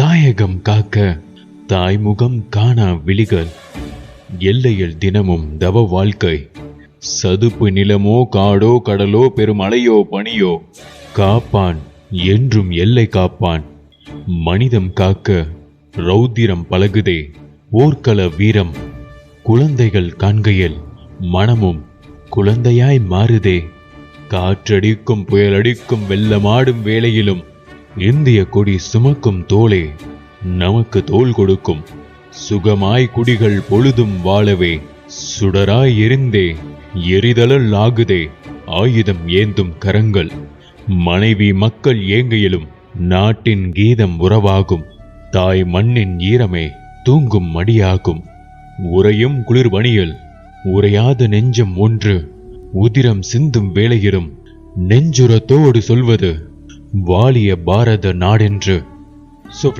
தாயகம் காக்க தாய்முகம் காணா விழிகள். எல்லையில் தினமும் தவ வாழ்க்கை. சதுப்பு நிலமோ காடோ கடலோ பெருமலையோ பனியோ காப்பான் என்றும் எல்லை காப்பான். மனிதம் காக்க ரௌத்திரம் பழகுதே போர்க்கள வீரம். குழந்தைகள் காண்கையில் மனமும் குழந்தையாய் மாறுதே. காற்றடிக்கும் புயலடிக்கும் வெள்ளமாடும் வேளையிலும் இந்திய கொடி சுமக்கும் தோளே நமக்கு தோல் கொடுக்கும். சுகமாய் குடிகள் பொழுதும் வாழவே சுடராய் எரிந்தே எரிதலல் ஆகுதே ஆயுதம் ஏந்தும் கரங்கள். மனைவி மக்கள் ஏங்கையிலும் நாட்டின் கீதம் உறவாகும். தாய் மண்ணின் ஈரமே தூங்கும் மடியாகும். உறையும் குளிர்வணியல் உரையாத நெஞ்சம் ஒன்று உதிரம் சிந்தும் வேளையிலும் நெஞ்சுரத்தோடு சொல்வது வாலிய பாரத நாடென்று.